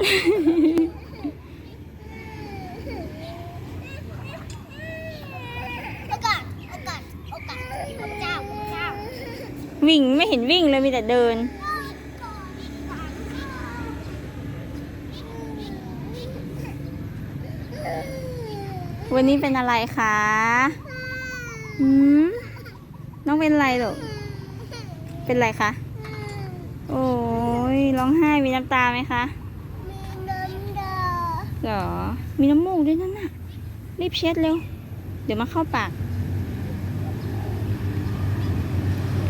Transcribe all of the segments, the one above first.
โอกาสโอกาสโอกาสพระเจ้าพระเจ้าวิ่งไม่เห็นวิ่งเลยมีแต่เดิน วันนี้เป็นอะไรคะหืมน้องเป็นอะไรหรอเป็นอะไรคะ โอ้ยร้องไห้มีน้ำตาไหมคะ หรอ มีน้ำมูกด้วยนั่นน่ะ รีบเช็ดเร็ว เดี๋ยวมาเข้าปาก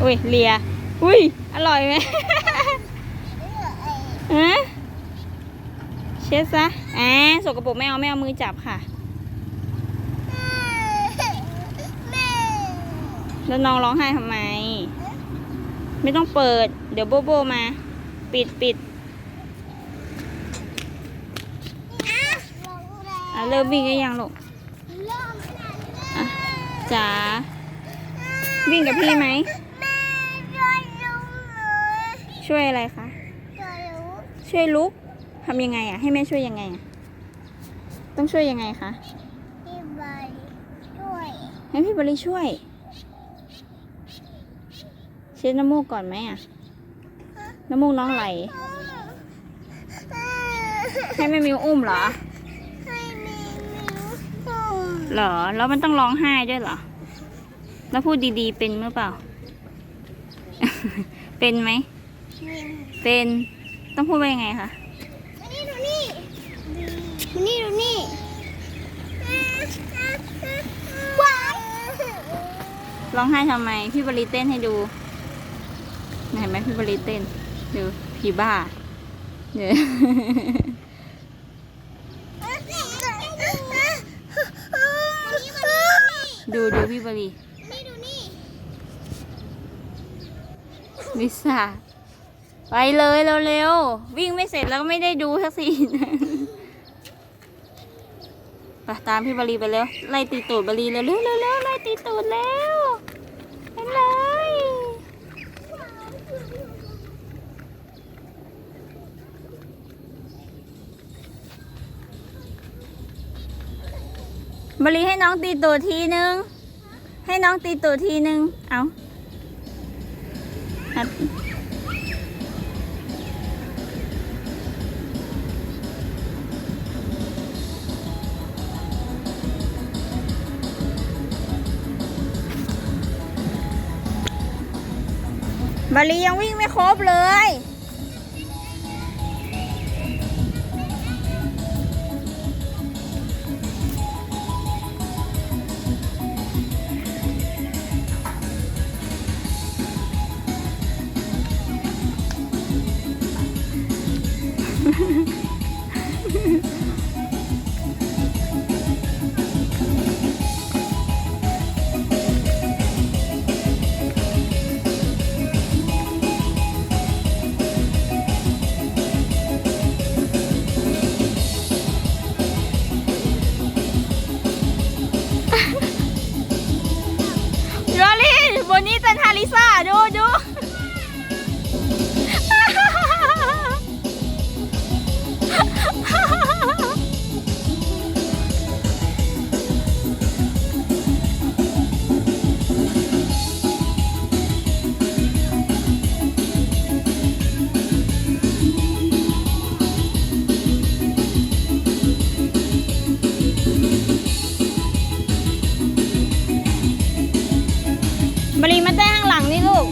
อุ้ยเลีย อุ้ย อร่อยไหมฮะเช็ดซะอ่าสกปรกไม่เอาไม่เอามือจับค่ะแม่แล้วน้องร้องไห้ทำไม ไม่ต้องเปิด เดี๋ยวโบโบมา ปิดปิด นะลงแล้ว อะเริ่มวิ่งกันยังลูกเริ่มขนาดนี้อะจ๋าวิ่งกับพี่ไหมแม่ช่วยลุงหน่อยช่วยอะไรคะช่วยลุงช่วยลุกทำยังไงอะ ให้แม่ช่วยยังไงอะ ต้องช่วยยังไงคะที่ใบช่วยให้พี่บริช่วย เช็ดน้ำมูกก่อนไหมอะ น้ำมูกน้องไหล ให้แม่มิวอุ้มเหรอให้มีมิวส่ง เหรอ แล้วมันต้องร้องไห้ด้วยเหรอ แล้วพูดดีๆเป็นเมื่อเปล่า เป็นไหมมิวเป็น ต้องพูดว่ายังไงคะมานี่ดูนี่มานี่ดูนี่ว้ายร้องไห้ทำไม พี่บริเต้นให้ดูเห็นไหมพี่บริเต้น ดูผีบ้าเดี๋ย ดูพี่บรินี่ดูนี่ลิซ่าไปเลยเร็วๆวิ่งไม่เสร็จแล้วก็ไม่ได้ดูสักทีไปตามพี่บรีไปเร็วไล่ตีตูดบรีเร็วเร็วเร็วเร็วไล่ตีตูดแล้วไปเลยบรีให้น้องตีตูดทีนึง ให้น้องตีตูดทีนึง เอาหัดบาลียังวิ่งไม่ครบเลย บรีมาเต้นข้างหลังนี่ลูก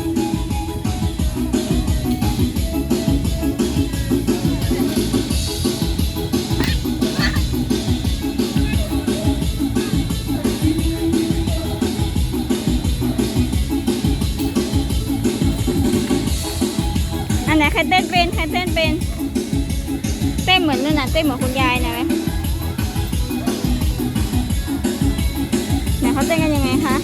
อันไหนใครเต้นเป็น ใครเต้นเป็น เต้นเหมือนนั่นน่ะ เต้นเหมือนคุณยายนะไหมไหนเขาเต้นกันยังไงคะ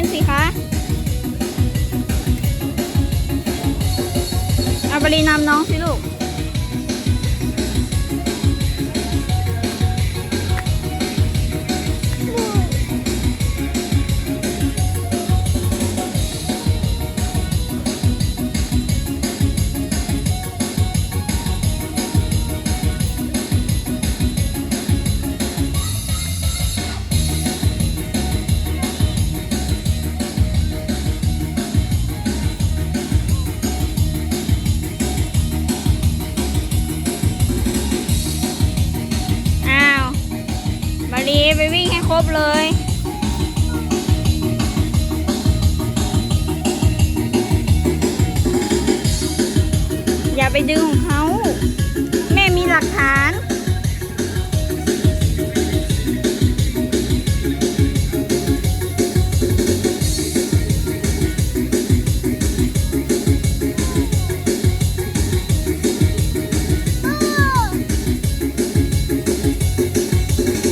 นสิคะอาบรีนำน้องสิลูก ไปวิ่งให้ครบเลยอย่าไปดึงของเขา